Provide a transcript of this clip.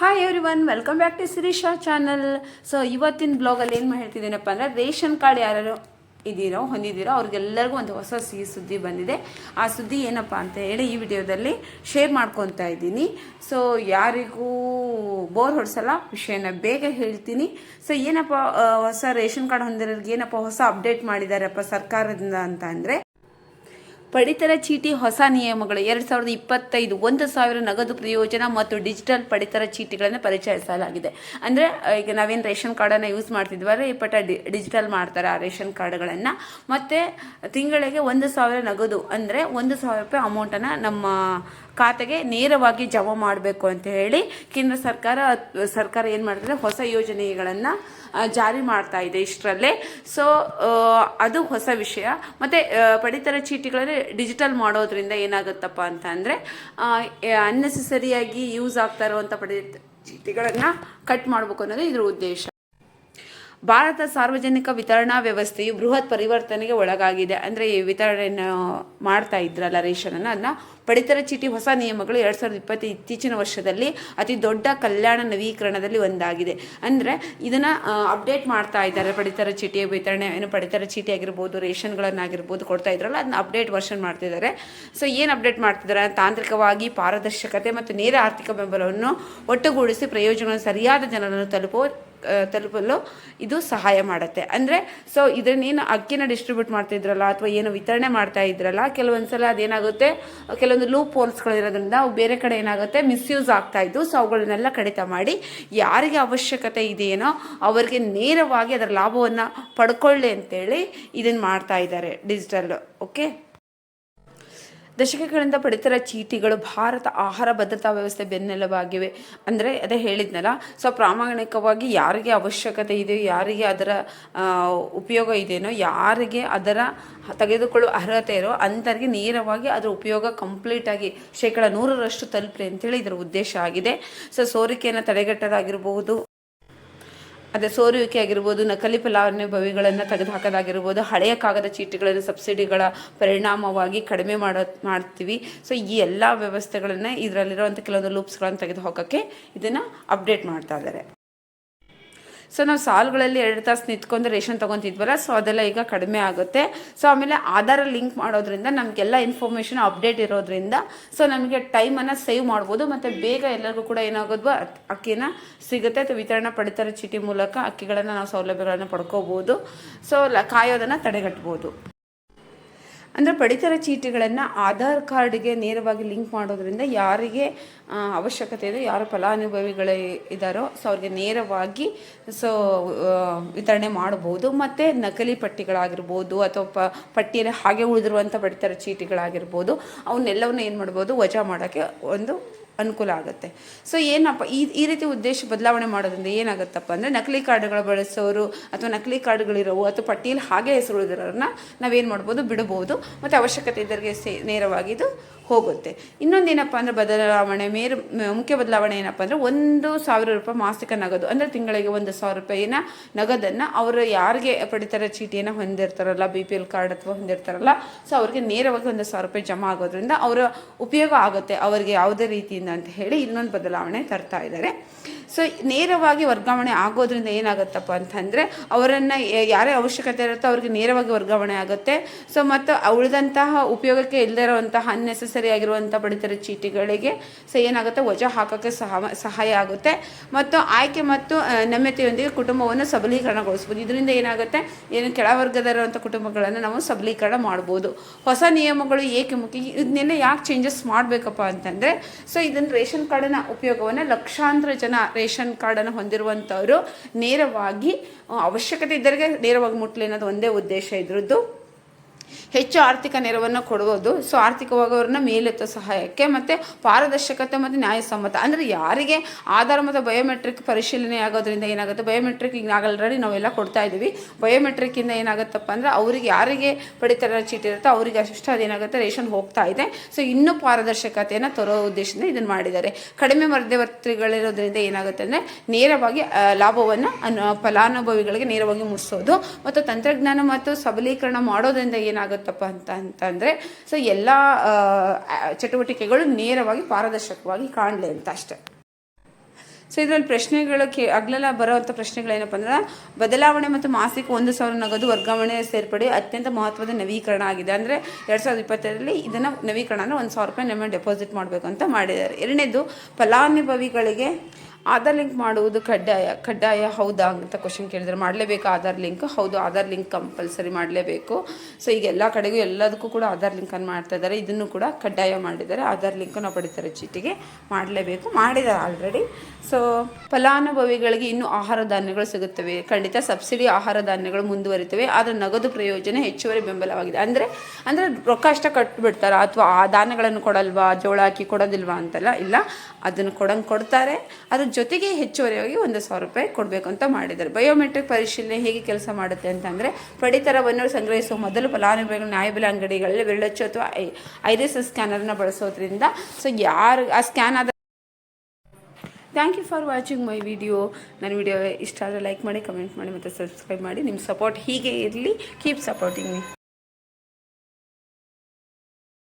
Hi everyone welcome back to Sirisha channel so ಇವತ್ತಿನ ಬ್ಲಾಗಲ್ಲಿ ಏನು ಹೇಳ್ತಿದ್ದೀನಪ್ಪ ಅಂದರೆ ರೇಷನ್ ಕಾರ್ಡ್ ಯಾರು ಇದ್ದೀರೋ ಹೊಂದಿದ್ದೀರೋ ಅವ್ರಿಗೆಲ್ಲರಿಗೂ ಒಂದು ಹೊಸ ಸಿಹಿ ಸುದ್ದಿ ಬಂದಿದೆ. ಆ ಸುದ್ದಿ ಏನಪ್ಪ ಅಂತ ಹೇಳಿ ಈ ವಿಡಿಯೋದಲ್ಲಿ ಶೇರ್ ಮಾಡ್ಕೊತಾ ಇದ್ದೀನಿ. ಸೊ ಯಾರಿಗೂ ಬೋರ್ ಹೊಡಿಸಲ್ಲ, ವಿಷಯನ ಬೇಗ ಹೇಳ್ತೀನಿ. ಸೊ ಏನಪ್ಪ ಹೊಸ ರೇಷನ್ ಕಾರ್ಡ್ ಹೊಂದಿರೋರಿಗೆ ಏನಪ್ಪ ಹೊಸ ಅಪ್ಡೇಟ್ ಮಾಡಿದಾರಪ್ಪ ಸರ್ಕಾರದಿಂದ ಅಂತ ಅಂದರೆ ಪಡಿತರ ಚೀಟಿ ಹೊಸ ನಿಯಮಗಳು. ಎರಡು ಸಾವಿರದ ಇಪ್ಪತ್ತೈದು ಒಂದು ಸಾವಿರ ನಗದು ಪ್ರಯೋಜನ ಮತ್ತು ಡಿಜಿಟಲ್ ಪಡಿತರ ಚೀಟಿಗಳನ್ನು ಪರಿಚಯಿಸಲಾಗಿದೆ. ಅಂದರೆ ಈಗ ನಾವೇನು ರೇಷನ್ ಕಾರ್ಡನ್ನು ಯೂಸ್ ಮಾಡ್ತಿದ್ವಲ್ಲ, ಈ ಪಟ ಡಿಜಿಟಲ್ ಮಾಡ್ತಾರೆ ಆ ರೇಷನ್ ಕಾರ್ಡ್ಗಳನ್ನು. ಮತ್ತು ತಿಂಗಳಿಗೆ ಒಂದು ಸಾವಿರ ನಗದು ಅಂದರೆ ಒಂದು ಸಾವಿರ ರೂಪಾಯಿ ಅಮೌಂಟನ್ನು ನಮ್ಮ ಖಾತೆಗೆ ನೇರವಾಗಿ ಜಮಾ ಮಾಡಬೇಕು ಅಂತ ಹೇಳಿ ಕೇಂದ್ರ ಸರ್ಕಾರ ಸರ್ಕಾರ ಏನು ಮಾಡಿದ್ರೆ ಹೊಸ ಯೋಜನೆಗಳನ್ನು ಜಾರಿ ಮಾಡ್ತಾ ಇದೆ ಇಷ್ಟರಲ್ಲೇ. ಸೊ ಅದು ಹೊಸ ವಿಷಯ. ಮತ್ತು ಪಡಿತರ ಚೀಟಿಗಳಲ್ಲಿ ಡಿಜಿಟಲ್ ಮಾಡೋದ್ರಿಂದ ಏನಾಗುತ್ತಪ್ಪ ಅಂತ ಅಂದರೆ ಅನ್ನೆಸೆಸರಿಯಾಗಿ ಯೂಸ್ ಆಗ್ತಾ ಇರುವಂಥ ಪಡಿತ ಚೀಟಿಗಳನ್ನು ಕಟ್ ಮಾಡಬೇಕು ಅನ್ನೋದು ಇದ್ರ ಉದ್ದೇಶ. ಭಾರತ ಸಾರ್ವಜನಿಕ ವಿತರಣಾ ವ್ಯವಸ್ಥೆಯು ಬೃಹತ್ ಪರಿವರ್ತನೆಗೆ ಒಳಗಾಗಿದೆ. ಅಂದರೆ ಈ ವಿತರಣೆಯನ್ನು ಮಾಡ್ತಾ ಇದ್ರಲ್ಲ ರೇಷನನ್ನು ಅದನ್ನ ಪಡಿತರ ಚೀಟಿ ಹೊಸ ನಿಯಮಗಳು ಎರಡು ಸಾವಿರದ ಇಪ್ಪತ್ತು ಇತ್ತೀಚಿನ ವರ್ಷದಲ್ಲಿ ಅತಿ ದೊಡ್ಡ ಕಲ್ಯಾಣ ನವೀಕರಣದಲ್ಲಿ ಒಂದಾಗಿದೆ. ಅಂದರೆ ಇದನ್ನು ಅಪ್ಡೇಟ್ ಮಾಡ್ತಾ ಇದ್ದಾರೆ. ಪಡಿತರ ಚೀಟಿ ವಿತರಣೆ ಏನು ಪಡಿತರ ಚೀಟಿ ಆಗಿರ್ಬೋದು ರೇಷನ್ಗಳನ್ನಾಗಿರ್ಬೋದು ಕೊಡ್ತಾ ಇದ್ರಲ್ಲ ಅದನ್ನ ಅಪ್ಡೇಟ್ ವರ್ಷನ್ ಮಾಡ್ತಿದ್ದಾರೆ ಸೊ ಏನು ಅಪ್ಡೇಟ್ ಮಾಡ್ತಿದ್ದಾರೆ? ತಾಂತ್ರಿಕವಾಗಿ ಪಾರದರ್ಶಕತೆ ಮತ್ತು ನೇರ ಆರ್ಥಿಕ ಬೆಂಬಲವನ್ನು ಒಟ್ಟುಗೂಡಿಸಿ ಪ್ರಯೋಜನಗಳನ್ನು ಸರಿಯಾದ ಜನರನ್ನು ತಲುಪುವ ಆ, ತಲುಪಲು ಇದು ಸಹಾಯ ಮಾಡುತ್ತೆ. ಅಂದರೆ ಸೊ ಇದನ್ನೇನು ಅಕ್ಕಿನ ಡಿಸ್ಟ್ರಿಬ್ಯೂಟ್ ಮಾಡ್ತಿದ್ರಲ್ಲ, ಅಥವಾ ಏನು ವಿತರಣೆ ಮಾಡ್ತಾ ಇದ್ರಲ್ಲ ಕೆಲವೊಂದು ಸಲ ಅದೇನಾಗುತ್ತೆ, ಕೆಲವೊಂದು ಲೂಪ್ ಹೋಲ್ಸ್ಗಳಿರೋದ್ರಿಂದ ಅವು ಬೇರೆ ಕಡೆ ಏನಾಗುತ್ತೆ ಮಿಸ್ಯೂಸ್ ಆಗ್ತಾ ಇದ್ದು ಸೊ ಅವುಗಳನ್ನೆಲ್ಲ ಕಡಿತ ಮಾಡಿ ಯಾರಿಗೆ ಅವಶ್ಯಕತೆ ಇದೆಯೇನೋ ಅವರಿಗೆ ನೇರವಾಗಿ ಅದರ ಲಾಭವನ್ನು ಪಡ್ಕೊಳ್ಳಿ ಅಂತೇಳಿ ಇದನ್ನು ಮಾಡ್ತಾ ಇದ್ದಾರೆ ಡಿಜಿಟಲ್ ಓಕೆ ದಶಕಗಳಿಂದ ಪಡಿತರ ಚೀಟಿಗಳು, ಭಾರತ ಆಹಾರ ಭದ್ರತಾ ವ್ಯವಸ್ಥೆ ಬೆನ್ನೆಲುಬಾಗಿವೆ. ಅಂದರೆ ಅದೇ ಹೇಳಿದ್ನಲ್ಲ ಸೊ ಪ್ರಾಮಾಣಿಕವಾಗಿ ಯಾರಿಗೆ ಅವಶ್ಯಕತೆ ಇದೆಯೋ ಯಾರಿಗೆ ಅದರ ಉಪಯೋಗ ಇದೆಯೋ ಯಾರಿಗೆ ಅದರ ತೆಗೆದುಕೊಳ್ಳುವ ಅರ್ಹತೆ ಇರೋ ಅಂಥವ್ರಿಗೆ ನೇರವಾಗಿ ಅದರ ಉಪಯೋಗ ಕಂಪ್ಲೀಟಾಗಿ ಶೇಕಡ ನೂರರಷ್ಟು ತಲುಪಲಿ ಅಂತೇಳಿ ಇದರ ಉದ್ದೇಶ ಆಗಿದೆ. ಸೊ ಸೋರಿಕೆಯನ್ನು ತಡೆಗಟ್ಟೋದಾಗಿರ್ಬೋದು ಅದೇ ಸೋರುವಿಕೆ ಆಗಿರ್ಬೋದು, ನಕಲಿ ಫಲಾನುಭವಿಗಳನ್ನು ತೆಗೆದುಹಾಕೋದಾಗಿರ್ಬೋದು, ಹಳೆಯ ಕಾಗದ ಚೀಟಿಗಳನ್ನು, ಸಬ್ಸಿಡಿಗಳ ಪರಿಣಾಮವಾಗಿ ಕಡಿಮೆ ಮಾಡೋ, ಮಾಡ್ತೀವಿ. ಸೊ ಈ ಎಲ್ಲ ವ್ಯವಸ್ಥೆಗಳನ್ನು ಇದರಲ್ಲಿರುವಂಥ ಕೆಲವೊಂದು ಲೂಪ್ಸ್ಗಳನ್ನು ತೆಗೆದು ಹೋಗೋಕ್ಕೆ ಇದನ್ನು ಅಪ್ಡೇಟ್ ಮಾಡ್ತಾ ಇದ್ದಾರೆ. ಸೊ ನಾವು ಸಾಲುಗಳಲ್ಲಿ ಎರಡು ತಾಸು ನಿಂತ್ಕೊಂಡು ರೇಷನ್ ತೊಗೊತಿದ್ವಲ್ಲ ಸೊ ಅದೆಲ್ಲ ಈಗ ಕಡಿಮೆ ಆಗುತ್ತೆ. ಸೊ ಆಮೇಲೆ ಆಧಾರ ಲಿಂಕ್ ಮಾಡೋದ್ರಿಂದ ನಮಗೆಲ್ಲ ಇನ್ಫಾರ್ಮೇಷನ್ ಅಪ್ಡೇಟ್ ಇರೋದ್ರಿಂದ ಸೊ ನಮಗೆ ಟೈಮನ್ನು ಸೇವ್ ಮಾಡ್ಬೋದು. ಮತ್ತು ಬೇಗ ಎಲ್ಲರಿಗೂ ಕೂಡ ಏನಾಗೋದು ಅಕ್ಕಿನ ಸಿಗುತ್ತೆ. ಅಥವಾ ವಿತರಣಾ ಪಡಿತರ ಚೀಟಿ ಮೂಲಕ ಅಕ್ಕಿಗಳನ್ನು ನಾವು ಸೌಲಭ್ಯಗಳನ್ನು ಪಡ್ಕೋಬೋದು. ಸೊ ಕಾಯೋದನ್ನು ತಡೆಗಟ್ಬೋದು. ಅಂದರೆ ಪಡಿತರ ಚೀಟಿಗಳನ್ನು ಆಧಾರ್ ಕಾರ್ಡ್ಗೆ ನೇರವಾಗಿ ಲಿಂಕ್ ಮಾಡೋದ್ರಿಂದ ಯಾರಿಗೆ ಅವಶ್ಯಕತೆ ಇದೆ, ಯಾರು ಫಲಾನುಭವಿಗಳೇ ಇದ್ದಾರೋ ಸೊ ಅವ್ರಿಗೆ ನೇರವಾಗಿ ಸೊ ವಿತರಣೆ ಮಾಡ್ಬೋದು ಮತ್ತು ನಕಲಿ ಪಟ್ಟಿಗಳಾಗಿರ್ಬೋದು ಅಥವಾ ಪ, ಪಟ್ಟಿಯಲ್ಲಿ ಹಾಗೆ ಉಳಿದಿರುವಂಥ ಪಡಿತರ ಚೀಟಿಗಳಾಗಿರ್ಬೋದು, ಅವನ್ನೆಲ್ಲವನ್ನು ಏನು ಮಾಡ್ಬೋದು, ವಜಾ ಮಾಡೋಕ್ಕೆ ಒಂದು ಅನುಕೂಲ ಆಗುತ್ತೆ. ಸೊ ಏನಪ್ಪ, ಈ ಈ ರೀತಿ ಉದ್ದೇಶ ಬದಲಾವಣೆ ಮಾಡೋದ್ರಿಂದ ಏನಾಗುತ್ತಪ್ಪ ಅಂದರೆ ನಕಲಿ ಕಾರ್ಡ್ಗಳು ಬಳಸೋರು ಅಥವಾ ನಕಲಿ ಕಾರ್ಡ್ಗಳಿರೋವು ಅಥವಾ ಪಟ್ಟಿಯಲ್ಲಿ ಹಾಗೆ ಹೆಸರು ಉಳಿದಿರೋರನ್ನ ನಾವೇನು ಮಾಡ್ಬೋದು, ಬಿಡಬಹುದು. ಮತ್ತು ಅವಶ್ಯಕತೆ ಇದ್ದರಿಗೆ ಸೇ, ನೇರವಾಗಿ ಇದು ಹೋಗುತ್ತೆ. ಇನ್ನೊಂದೇನಪ್ಪ ಅಂದರೆ ಬದಲಾವಣೆ, ಮೇರು ಮುಖ್ಯ ಬದಲಾವಣೆ ಏನಪ್ಪ ಅಂದ್ರೆ ಒಂದು ಸಾವಿರ ರೂಪಾಯಿ ಮಾಸಿಕ ನಗದು, ಅಂದರೆ ತಿಂಗಳಿಗೆ ಒಂದು ಸಾವಿರ ರೂಪಾಯಿನ ನಗದನ್ನು ಅವರು ಯಾರಿಗೆ ಪಡಿತರ, ಚೀಟಿಯನ್ನು ಹೊಂದಿರ್ತಾರಲ್ಲ ಬಿ ಪಿ ಎಲ್ ಕಾರ್ಡ್ ಅಥವಾ ಹೊಂದಿರ್ತಾರಲ್ಲ ಸೊ ಅವ್ರಿಗೆ ನೇರವಾಗಿ ಒಂದು ಸಾವಿರ ರೂಪಾಯಿ ಜಮಾ ಆಗೋದ್ರಿಂದ ಅವರ ಉಪಯೋಗ ಆಗುತ್ತೆ, ಅವರಿಗೆ ಯಾವುದೇ ರೀತಿಯಿಂದ ಅಂತ ಹೇಳಿ ಇನ್ನೊಂದು ಬದಲಾವಣೆ ತರ್ತಾ ಇದ್ದಾರೆ. ಸೊ ನೇರವಾಗಿ ವರ್ಗಾವಣೆ ಆಗೋದ್ರಿಂದ ಏನಾಗುತ್ತಪ್ಪ ಅಂತಂದರೆ, ಅವರನ್ನು ಯಾರೇ ಅವಶ್ಯಕತೆ ಇರುತ್ತೋ ಅವ್ರಿಗೆ ನೇರವಾಗಿ ವರ್ಗಾವಣೆ ಆಗುತ್ತೆ. ಸೊ ಮತ್ತು ಉಳಿದಂತಹ ಉಪಯೋಗಕ್ಕೆ ಇಲ್ಲದೇ ಇರುವಂತಹ ಅನ್ನೆಸೆಸರಿ ಆಗಿರುವಂಥ ಪಡಿತರ ಚೀಟಿಗಳಿಗೆ ಸೊ ಏನಾಗುತ್ತೆ? ವಜಾ ಹಾಕೋಕ್ಕೆ ಸಹ ಸಹಾಯ ಆಗುತ್ತೆ. ಮತ್ತು ಆಯ್ಕೆ ಮತ್ತು ನಮ್ಯತೆಯೊಂದಿಗೆ ಕುಟುಂಬವನ್ನು ಸಬಲೀಕರಣಗೊಳಿಸ್ಬೋದು. ಇದರಿಂದ ಏನಾಗುತ್ತೆ? ಏನು ಕೆಳವರ್ಗದಲ್ಲಿರುವಂಥ ಕುಟುಂಬಗಳನ್ನು ನಾವು ಸಬಲೀಕರಣ ಮಾಡ್ಬೋದು. ಹೊಸ ನಿಯಮಗಳು ಏಕೆ ಮುಖ್ಯ? ಇದನ್ನೆಲ್ಲ ಯಾಕೆ ಚೇಂಜಸ್ ಮಾಡಬೇಕಪ್ಪ ಅಂತಂದರೆ ಸೊ ಇದನ್ನು ರೇಷನ್ ಕಾರ್ಡಿನ ಉಪಯೋಗವನ್ನು ಲಕ್ಷಾಂತರ ಜನ ರೇಷನ್ ಕಾರ್ಡನ್ನು ಹೊಂದಿರುವಂಥವರು ನೇರವಾಗಿ ಅವಶ್ಯಕತೆ ಇದ್ದರಿಗೆ ನೇರವಾಗಿ ಮುಟ್ಲಿ ಅನ್ನೋದು ಒಂದೇ ಉದ್ದೇಶ ಇದ್ರದ್ದು. ಹೆಚ್ಚು ಆರ್ಥಿಕ ನೆರವನ್ನು ಕೊಡುವುದು ಸೊ ಆರ್ಥಿಕವಾಗಿ ಅವ್ರನ್ನ ಮೇಲೆತ್ತೋ ಸಹಾಯಕ್ಕೆ ಮತ್ತು ಪಾರದರ್ಶಕತೆ ಮತ್ತು ನ್ಯಾಯಸಮ್ಮತ. ಅಂದರೆ ಯಾರಿಗೆ ಆಧಾರ ಮತ್ತು ಬಯೋಮೆಟ್ರಿಕ್ ಪರಿಶೀಲನೆ ಆಗೋದ್ರಿಂದ ಏನಾಗುತ್ತೆ? ಬಯೋಮೆಟ್ರಿಕ್ ಈಗ ಆಲ್ರೆಡಿ ನಾವೆಲ್ಲ ಕೊಡ್ತಾ ಇದ್ದೀವಿ. ಬಯೋಮೆಟ್ರಿಕ್ಕಿಂದ ಏನಾಗುತ್ತಪ್ಪ ಅಂದರೆ ಅವ್ರಿಗೆ ಯಾರಿಗೆ ಪಡಿತರ ಚೀಟಿ ಇರುತ್ತೋ ಅವರಿಗೆ ಅಷ್ಟು ಅದೇನಾಗುತ್ತೆ ರೇಷನ್ ಹೋಗ್ತಾ ಇದೆ. ಸೊ ಇನ್ನೂ ಪಾರದರ್ಶಕತೆಯನ್ನು ತರೋ ಉದ್ದೇಶದಿಂದ ಇದನ್ನು ಮಾಡಿದ್ದಾರೆ. ಕಡಿಮೆ ಮಧ್ಯವರ್ತಿಗಳಿರೋದ್ರಿಂದ ಏನಾಗುತ್ತೆ ಅಂದರೆ ನೇರವಾಗಿ ಲಾಭವನ್ನು ಫಲಾನುಭವಿಗಳಿಗೆ ನೇರವಾಗಿ ಮುಟ್ಟಿಸೋದು ಮತ್ತು ತಂತ್ರಜ್ಞಾನ ಮತ್ತು ಸಬಲೀಕರಣ ಮಾಡೋದ್ರಿಂದ ಏನಾಗುತ್ತಪ್ಪ ಅಂತ ಅಂತಂದರೆ ಸೊ ಎಲ್ಲ ಚಟುವಟಿಕೆಗಳು ನೇರವಾಗಿ ಪಾರದರ್ಶಕವಾಗಿ ಕಾಣಲಿ ಅಂತ ಅಷ್ಟೆ. ಸೊ ಇದರಲ್ಲಿ ಪ್ರಶ್ನೆಗಳು ಕೇ ಆಗಲೆಲ್ಲ ಬರೋವಂಥ ಪ್ರಶ್ನೆಗಳೇನಪ್ಪ ಅಂದ್ರೆ, ಬದಲಾವಣೆ ಮತ್ತು ಮಾಸಿಕ ಒಂದು ಸಾವಿರ ನಗದು ವರ್ಗಾವಣೆ ಸೇರ್ಪಡೆ ಅತ್ಯಂತ ಮಹತ್ವದ ನವೀಕರಣ ಆಗಿದೆ. ಅಂದರೆ ಎರಡು ಸಾವಿರದ ಇಪ್ಪತ್ತರಲ್ಲಿ ಇದನ್ನು ನವೀಕರಣ ಅಂದರೆ ಒಂದು ಸಾವಿರ ರೂಪಾಯಿ ನಮ್ಮ ಡೆಪಾಸಿಟ್ ಮಾಡಬೇಕು ಅಂತ ಮಾಡಿದ್ದಾರೆ. ಎರಡನೇದು, ಫಲಾನುಭವಿಗಳಿಗೆ ಆಧಾರ್ ಲಿಂಕ್ ಮಾಡುವುದು ಕಡ್ಡಾಯ ಕಡ್ಡಾಯ ಹೌದಾ ಅಂತ ಕ್ವಶನ್ ಕೇಳಿದ್ರೆ ಮಾಡಲೇಬೇಕು ಆಧಾರ್ ಲಿಂಕ್. ಹೌದು, ಆಧಾರ್ ಲಿಂಕ್ ಕಂಪಲ್ಸರಿ ಮಾಡಲೇಬೇಕು. ಸೊ ಈಗ ಎಲ್ಲ ಕಡೆಗೂ ಎಲ್ಲದಕ್ಕೂ ಕೂಡ ಆಧಾರ್ ಲಿಂಕನ್ನು ಮಾಡ್ತಾ ಇದ್ದಾರೆ. ಇದನ್ನು ಕೂಡ ಕಡ್ಡಾಯ ಮಾಡಿದ್ದಾರೆ. ಆಧಾರ್ ಲಿಂಕನ್ನು ಪಡಿತಾರೆ ಚೀಟಿಗೆ. ಮಾಡಲೇಬೇಕು. ಮಾಡಿದ್ದಾರೆ ಆಲ್ರೆಡಿ ಸೊ ಫಲಾನುಭವಿಗಳಿಗೆ ಇನ್ನೂ ಆಹಾರ ಧಾನ್ಯಗಳು ಸಿಗುತ್ತವೆ. ಖಂಡಿತ ಸಬ್ಸಿಡಿ ಆಹಾರ ಧಾನ್ಯಗಳು ಮುಂದುವರಿತವೆ. ಆದರೆ ನಗದು ಪ್ರಯೋಜನ ಹೆಚ್ಚುವರಿ ಬೆಂಬಲವಾಗಿದೆ. ಅಂದರೆ ಅಂದರೆ ರೊಕ್ಕ ಅಷ್ಟ ಕಟ್ಬಿಡ್ತಾರ? ಅಥವಾ ಆ ಧಾನ್ಯಗಳನ್ನು ಕೊಡಲ್ವಾ? ಜೋಳ ಹಾಕಿ ಕೊಡೋದಿಲ್ವಾ ಅಂತೆಲ್ಲ? ಇಲ್ಲ. ಅದನ್ನು ಕೊಡಂಗೆ ಕೊಡ್ತಾರೆ. ಅದ್ರ ಜೊತೆಗೆ ಹೆಚ್ಚುವರಿಯಾಗಿ ಒಂದು ಸಾವಿರ ರೂಪಾಯಿ ಕೊಡಬೇಕು ಅಂತ ಮಾಡಿದ್ದಾರೆ. ಬಯೋಮೆಟ್ರಿಕ್ ಪರಿಶೀಲನೆ ಹೇಗೆ ಕೆಲಸ ಮಾಡುತ್ತೆ ಅಂತಂದರೆ ಪಡಿತರವನ್ನು ಸಂಗ್ರಹಿಸುವ ಮೊದಲು ಫಲಾನುಭವಿಗಳು ನ್ಯಾಯಬೆಲೆ ಅಂಗಡಿಗಳಲ್ಲಿ ಬೆರಳಚ್ಚು ಅಥವಾ ಐರಿಸ್ ಸ್ಕ್ಯಾನರ್ನ ಬಳಸೋದ್ರಿಂದ. ಸೊ ಯಾರು, ಆ ಸ್ಕ್ಯಾನ್ ಆದ thank you for watching my video ನನ್ನ ವಿಡಿಯೋ ಇಷ್ಟ ಆದರೆ ಲೈಕ್ ಮಾಡಿ ಕಮೆಂಟ್ ಮಾಡಿ ಮತ್ತು ಸಬ್ಸ್ಕ್ರೈಬ್ ಮಾಡಿ. ನಿಮ್ಮ ಸಪೋರ್ಟ್ ಹೀಗೆ ಇರಲಿ. Keep supporting me